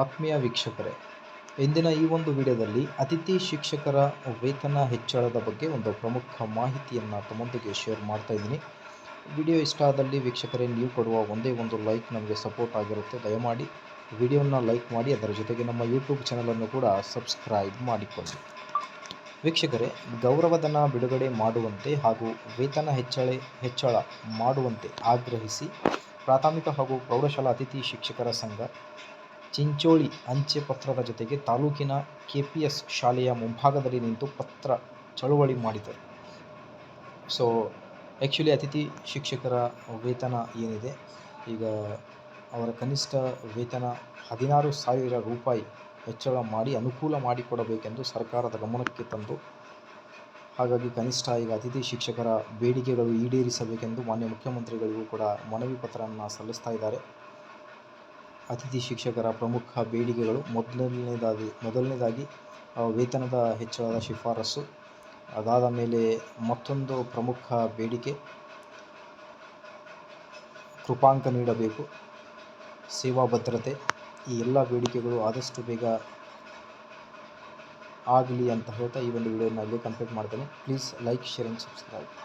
ಆತ್ಮೀಯ ವೀಕ್ಷಕರೇ, ಇಂದಿನ ಈ ಒಂದು ವಿಡಿಯೋದಲ್ಲಿ ಅತಿಥಿ ಶಿಕ್ಷಕರ ವೇತನ ಹೆಚ್ಚಳದ ಬಗ್ಗೆ ಒಂದು ಪ್ರಮುಖ ಮಾಹಿತಿಯನ್ನು ತಮ್ಮೊಂದಿಗೆ ಶೇರ್ ಮಾಡ್ತಾ ಇದ್ದೀನಿ. ವಿಡಿಯೋ ಇಷ್ಟ ಆದಲ್ಲಿ ವೀಕ್ಷಕರೇ, ನೀವು ಕೊಡುವ ಒಂದೇ ಒಂದು ಲೈಕ್ ನಮಗೆ ಸಪೋರ್ಟ್ ಆಗಿರುತ್ತೆ. ದಯಮಾಡಿ ವಿಡಿಯೋನ ಲೈಕ್ ಮಾಡಿ, ಅದರ ಜೊತೆಗೆ ನಮ್ಮ ಯೂಟ್ಯೂಬ್ ಚಾನಲನ್ನು ಕೂಡ ಸಬ್ಸ್ಕ್ರೈಬ್ ಮಾಡಿಕೊಳ್ಳಿ. ವೀಕ್ಷಕರೇ, ಗೌರವಧನ ಬಿಡುಗಡೆ ಮಾಡುವಂತೆ ಹಾಗೂ ವೇತನ ಹೆಚ್ಚಳ ಹೆಚ್ಚಳ ಮಾಡುವಂತೆ ಆಗ್ರಹಿಸಿ ಪ್ರಾಥಮಿಕ ಹಾಗೂ ಪ್ರೌಢಶಾಲಾ ಅತಿಥಿ ಶಿಕ್ಷಕರ ಸಂಘ ಚಿಂಚೋಳಿ ಅಂಚೆ ಪತ್ರದ ಜೊತೆಗೆ ತಾಲೂಕಿನ ಕೆಪಿಎಸ್ ಶಾಲೆಯ ಮುಂಭಾಗದಲ್ಲಿ ನಿಂತು ಪತ್ರ ಚಳುವಳಿ ಮಾಡಿದರು. ಸೊ ಆ್ಯಕ್ಚುಲಿ ಅತಿಥಿ ಶಿಕ್ಷಕರ ವೇತನ ಏನಿದೆ? ಈಗ ಅವರ ಕನಿಷ್ಠ ವೇತನ ಹದಿನಾರು ಸಾವಿರ ರೂಪಾಯಿ ಹೆಚ್ಚಳ ಮಾಡಿ ಅನುಕೂಲ ಮಾಡಿಕೊಡಬೇಕೆಂದು ಸರ್ಕಾರದ ಗಮನಕ್ಕೆ ತಂದು, ಹಾಗಾಗಿ ಕನಿಷ್ಠ ಈಗ ಅತಿಥಿ ಶಿಕ್ಷಕರ ಬೇಡಿಕೆಗಳು ಈಡೇರಿಸಬೇಕೆಂದು ಮಾನ್ಯ ಮುಖ್ಯಮಂತ್ರಿಗಳಿಗೂ ಕೂಡ ಮನವಿ ಪತ್ರವನ್ನು ಸಲ್ಲಿಸ್ತಾ ಇದ್ದಾರೆ. ಅತಿಥಿ ಶಿಕ್ಷಕರ ಪ್ರಮುಖ ಬೇಡಿಕೆಗಳು ಮೊದಲನೇದಾಗಿ ಮೊದಲನೇದಾಗಿ ವೇತನದ ಹೆಚ್ಚಳದ ಶಿಫಾರಸು. ಅದಾದ ಮೇಲೆ ಮತ್ತೊಂದು ಪ್ರಮುಖ ಬೇಡಿಕೆ, ಕೃಪಾಂಕ ನೀಡಬೇಕು. ಸೇವಾ ಭದ್ರತೆ. ಈ ಎಲ್ಲ ಬೇಡಿಕೆಗಳು ಆದಷ್ಟು ಬೇಗ ಆಗಲಿ ಅಂತ ಹೇಳ್ತಾ ಈ ಒಂದು ವಿಡಿಯೋನ ಕಂಪ್ಲೀಟ್ ಮಾಡ್ತೇನೆ. Please like share and subscribe